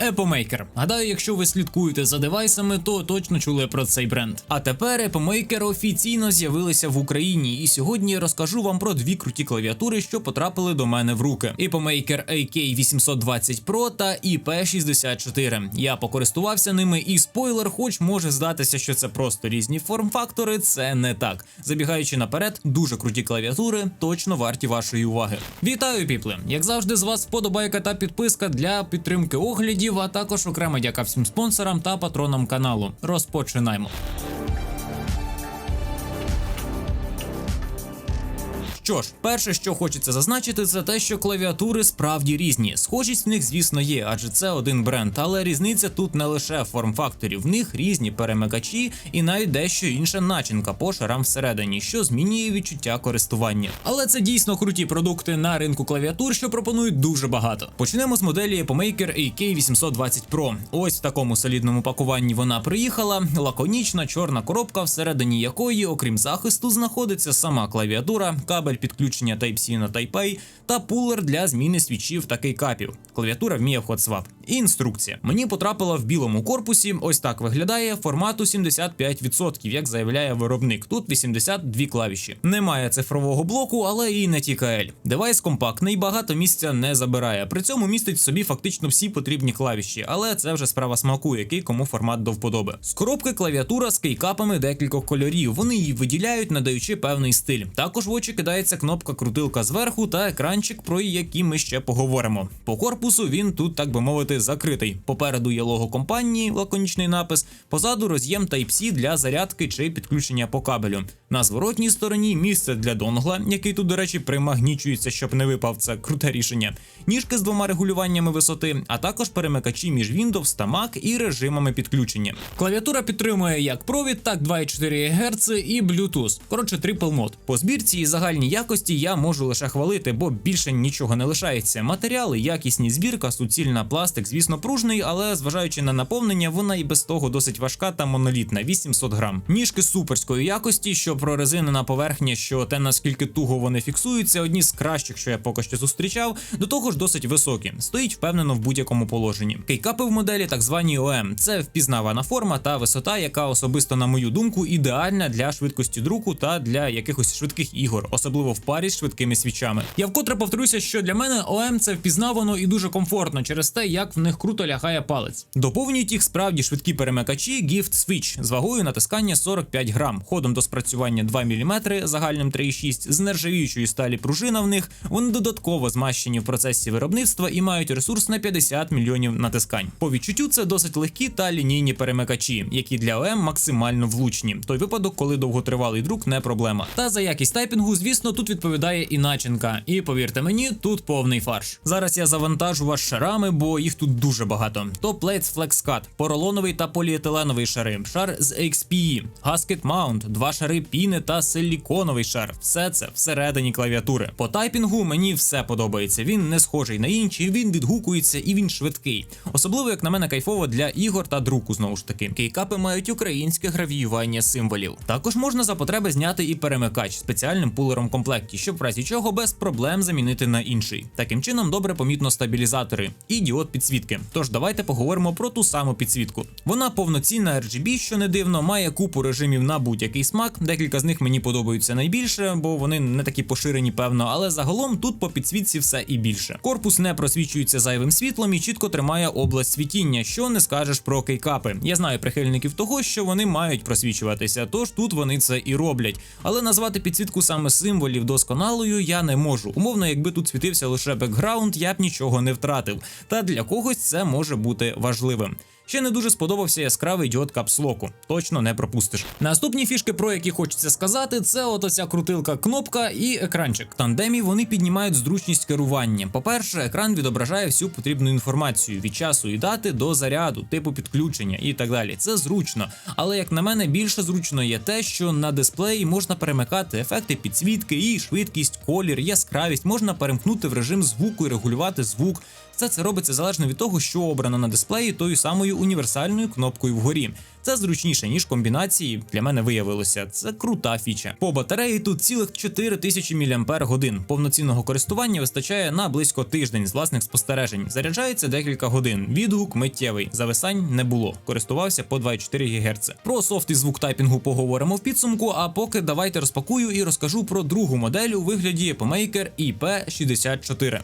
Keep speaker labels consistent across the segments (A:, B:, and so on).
A: Epomейкер. Гадаю, якщо ви слідкуєте за девайсами, то точно чули про цей бренд. А тепер Epomейкер офіційно з'явилися в Україні, і сьогодні я розкажу вам про дві круті клавіатури, що потрапили до мене в руки: Epomейкер AK820 Pro та IP64. Я покористувався ними, і спойлер, хоч може здатися, що це просто різні форм-фактори, це не так. Забігаючи наперед, дуже круті клавіатури, точно варті вашої уваги. Вітаю, піпли! Як завжди, з вас вподобайка та підписка для підтримки оглядів, а також окрема дяка всім спонсорам та патронам каналу. Розпочинаємо. Що ж, перше, що хочеться зазначити, це те, що клавіатури справді різні. Схожість в них, звісно, є, адже це один бренд, але різниця тут не лише форм-факторі. В них різні перемикачі і навіть дещо інша начинка по шарам всередині, що змінює відчуття користування. Але це дійсно круті продукти на ринку клавіатур, що пропонують дуже багато. Почнемо з моделі Epomейкер AK820 Pro. Ось в такому солідному пакуванні вона приїхала. Лаконічна чорна коробка, всередині якої, окрім захисту, знаходиться сама клавіатура, кабель підключення Type-C на Type-A та пулер для зміни свічів та кейкапів. Клавіатура вміє в HotSwap. І інструкція. Мені потрапила в білому корпусі. Ось так виглядає формату 75%, як заявляє виробник. Тут 82 клавіші. Немає цифрового блоку, але і не TKL. Девайс компактний, багато місця не забирає. При цьому містить собі фактично всі потрібні клавіші, але це вже справа смаку, який кому формат до вподоби. З коробки клавіатура з кейкапами декількох кольорів. Вони її виділяють, надаючи певний стиль. Також в очі кидається кнопка крутилка зверху та екранчик, про який ми ще поговоримо. По корпусу він тут, так би мовити, закритий. Попереду є лого компанії, лаконічний напис, позаду роз'єм Type-C для зарядки чи підключення по кабелю. На зворотній стороні місце для донгла, який тут, до речі, примагнічується, щоб не випав. Це круте рішення. Ніжки з двома регулюваннями висоти, а також перемикачі між Windows та Mac і режимами підключення. Клавіатура підтримує як провід, так 2,4 Гц і Bluetooth. Коротше, трипл мод. По збірці і загальній якості я можу лише хвалити, бо більше нічого не лишається. Матеріали, якісні збірка, суцільна пластик, звісно, пружний, але зважаючи на наповнення, вона і без того досить важка та монолітна 800 грам. Ніжки суперської якості, що прорезинена поверхня, що те наскільки туго вони фіксуються, одні з кращих, що я поки що зустрічав, до того ж досить високі. Стоїть впевнено в будь-якому положенні. Кейкапи в моделі так звані ОМ. Це впізнавана форма та висота, яка особисто, на мою думку, ідеальна для швидкості друку та для якихось швидких ігор, особливо в парі з швидкими свічами. Я вкотре повторюся, що для мене ОМ це впізнавано і дуже комфортно через те, як в них круто лягає палець. Доповнюють їх справді швидкі перемикачі Gift Switch з вагою натискання 45 грам, ходом до спрацювання 2 мм, загальним 3,6, з нержавіючої сталі пружина в них. Вони додатково змащені в процесі виробництва і мають ресурс на 50 мільйонів натискань. По відчуттю це досить легкі та лінійні перемикачі, які для ОМ максимально влучні. Той випадок, коли довготривалий друк не проблема. Та за якість тайпінгу, звісно, тут відповідає і начинка. І повірте мені, тут повний фарш. Зараз я завантажу вас шарами, бо їх тут дуже багато. То Plates Cut, поролоновий та поліетиленовий шари, шар з XPE, Gasket Mount, два шари піни та силіконовий шар. Все це всередині клавіатури. По тайпінгу мені все подобається. Він не схожий на інші, він відгукується і він швидкий. Особливо, як на мене, кайфово для ігор та друку. Знову ж таки, кейкапи мають українське гравіювання символів. Також можна за потреби зняти і перемикач спеціальним пулером в комплекті, щоб в разі чого без проблем замінити на інший. Таким чином добре помітно стабілізатори і діод підсвітки. Тож давайте поговоримо про ту саму підсвітку. Вона повноцінна RGB, що не дивно, має купу режимів на будь-який смак. Декілька з них мені подобаються найбільше, бо вони не такі поширені, певно, але загалом тут по підсвітці все і більше. Корпус не просвічується зайвим світлом і чітко тримає область світіння, що не скажеш про кейкапи. Я знаю прихильників того, що вони мають просвічуватися, тож тут вони це і роблять. Але назвати підсвітку саме символів досконалою я не можу. Умовно, якби тут світився лише бекграунд, я б нічого не втратив. Та для когось це може бути важливим. Ще не дуже сподобався яскравий діод капслоку. Точно не пропустиш. Наступні фішки, про які хочеться сказати, це от оця крутилка кнопка і екранчик. Тандемі вони піднімають зручність керування. По-перше, екран відображає всю потрібну інформацію від часу і дати до заряду, типу підключення і так далі. Це зручно. Але як на мене, більше зручно є те, що на дисплеї можна перемикати ефекти підсвітки і швидкість, колір, яскравість, можна перемкнути в режим звуку і регулювати звук. Все це робиться залежно від того, що обрано на дисплеї тою самою цією універсальною кнопкою вгорі. Це зручніше ніж комбінації. Для мене виявилося. Це крута фіча. По батареї тут цілих 4000 мАч. Повноцінного користування вистачає на близько тиждень з власних спостережень. Заряджається декілька годин. Відгук миттєвий. Зависань не було. Користувався по 24 ГГц. Про софт і звук тайпінгу поговоримо в підсумку. А поки давайте розпакую і розкажу про другу модель у вигляді Epmaker IP64.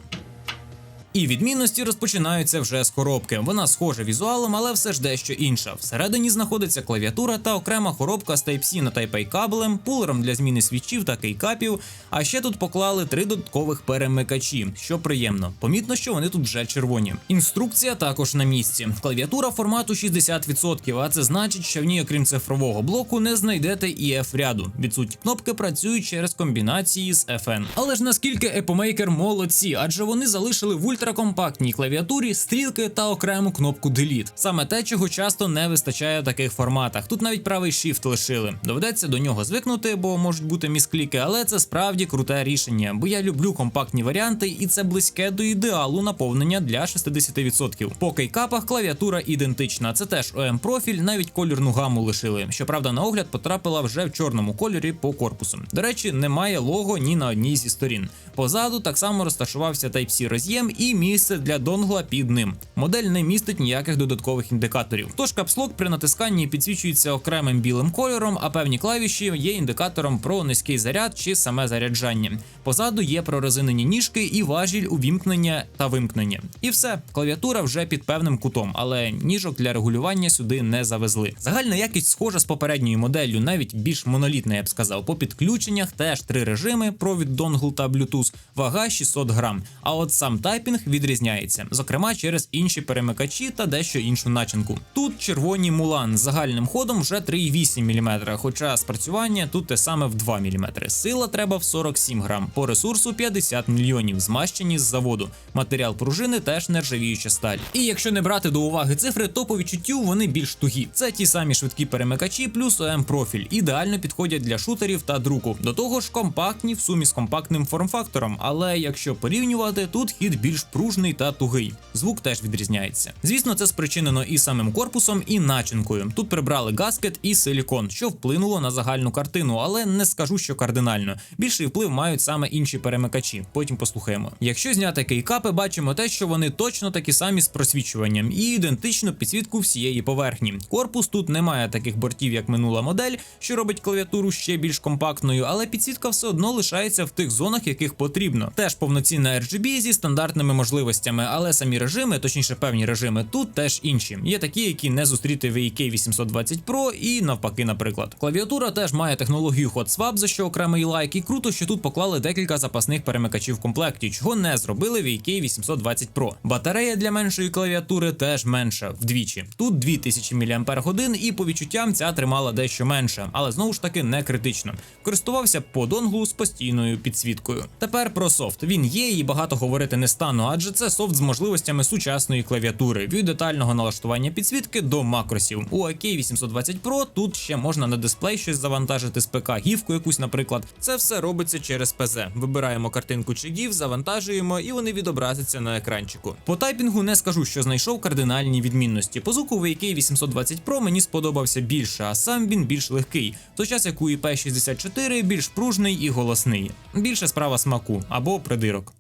A: І відмінності розпочинаються вже з коробки. Вона схожа візуалом, але все ж дещо інша. Всередині знаходиться клавіатура та окрема коробка з Type-C на Type-A кабелем, пулером для зміни свічів та кейкапів. А ще тут поклали три додаткових перемикачі, що приємно. Помітно, що вони тут вже червоні. Інструкція також на місці. Клавіатура формату 60%, а це значить, що в ній, окрім цифрового блоку, не знайдете EF ряду. Відсутні кнопки працюють через комбінації з FN. Але ж наскільки Epomейкер молодці, адже вони залишили в ультракомпактній клавіатурі стрілки та окрему кнопку Delete. Саме те, чого часто не вистачає в таких форматах. Тут навіть правий Shift лишили. Доведеться до нього звикнути, бо можуть бути міскліки, але це справді круте рішення, бо я люблю компактні варіанти, і це близьке до ідеалу наповнення для 60%. По кейкапах клавіатура ідентична. Це теж ом профіль, навіть кольорну гаму лишили. Щоправда, на огляд потрапила вже в чорному кольорі по корпусу. До речі, немає лого ні на одній зі сторін. Позаду так само розташувався Type-C роз'єм і місце для донгла під ним. Модель не містить ніяких додаткових індикаторів. Тож капслок при натисканні підсвічується окремим білим кольором, а певні клавіші є індикатором про низький заряд чи саме заряджання. Позаду є прорезинені ніжки і важіль увімкнення та вимкнення. І все, клавіатура вже під певним кутом, але ніжок для регулювання сюди не завезли. Загальна якість схожа з попередньою моделлю, навіть більш монолітна, я б сказав. По підключеннях теж три режими: провід донгл та Bluetooth, вага 600 грам. А от сам тайпінг відрізняється, зокрема через інші перемикачі та дещо іншу начинку. Тут червоні мулан з загальним ходом вже 3,8 мм, хоча спрацювання тут те саме в 2 мм. Сила треба в 47 грам, по ресурсу 50 мільйонів, змащені з заводу. Матеріал пружини теж нержавіюча сталь. І якщо не брати до уваги цифри, то по відчуттю вони більш тугі. Це ті самі швидкі перемикачі, плюс ом профіль, ідеально підходять для шутерів та друку. До того ж, компактні в сумі з компактним форм-фактором. Але якщо порівнювати, тут хід більш пружний та тугий. Звук теж відрізняється. Звісно, це спричинено і самим корпусом, і начинкою. Тут прибрали гаскет і силікон, що вплинуло на загальну картину, але не скажу, що кардинально. Більший вплив мають саме інші перемикачі. Потім послухаємо. Якщо зняти кейкапи, бачимо те, що вони точно такі самі з просвічуванням і ідентичну підсвітку всієї поверхні. Корпус тут не має таких бортів, як минула модель, що робить клавіатуру ще більш компактною, але підсвітка все одно лишається в тих зонах, яких потрібно. Теж повноцінна RGB зі стандартними можливостями, але самі режими, точніше певні режими, тут теж інші. Є такі, які не зустріти в EK 820 Pro і навпаки, наприклад. Клавіатура теж має технологію Hot Swap, за що окремий лайк, і круто, що тут поклали декілька запасних перемикачів в комплекті, чого не зробили в EK 820 Pro. Батарея для меншої клавіатури теж менша вдвічі. Тут 2000 мАч, і по відчуттям ця тримала дещо менше, але знову ж таки не критично. Користувався по донгу з постійною підсвіткою. Тепер про софт. Він є і багато говорити не стану, адже це софт з можливостями сучасної клавіатури від детального налаштування підсвітки до макросів. У AK 820 Pro тут ще можна на дисплей щось завантажити з ПК, гівку якусь, наприклад. Це все робиться через ПЗ. Вибираємо картинку чи гів, завантажуємо, і вони відобразяться на екранчику. По тайпінгу не скажу, що знайшов кардинальні відмінності. По звуку AK 820 Pro мені сподобався більше, а сам він більш легкий. В той час як у IP64 більш пружний і голосний. Більше справа смаку або придирок.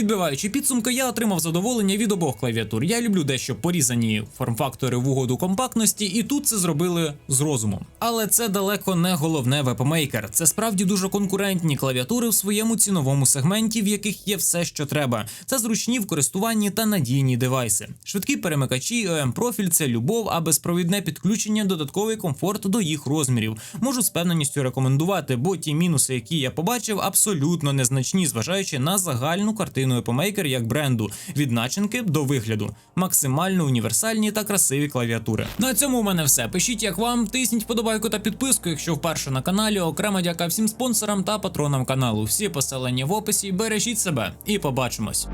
A: Підбиваючи підсумки, я отримав задоволення від обох клавіатур. Я люблю дещо порізані форм-фактори в угоду компактності, і тут це зробили з розумом. Але це далеко не головне вебмейкер. Це справді дуже конкурентні клавіатури в своєму ціновому сегменті, в яких є все, що треба. Це зручні в користуванні та надійні девайси. Швидкі перемикачі, ом профіль це любов, а безпровідне підключення додатковий комфорт до їх розмірів. Можу з певненістю рекомендувати, бо ті мінуси, які я побачив, абсолютно незначні, зважаючи на загальну картину Epomейкер як бренду від начинки до вигляду. Максимально універсальні та красиві клавіатури. На цьому у мене все. Пишіть, як вам, тисніть подобайку та підписку, якщо вперше на каналі. Окремо дяка всім спонсорам та патронам каналу. Всі посилання в описі. Бережіть себе і побачимось.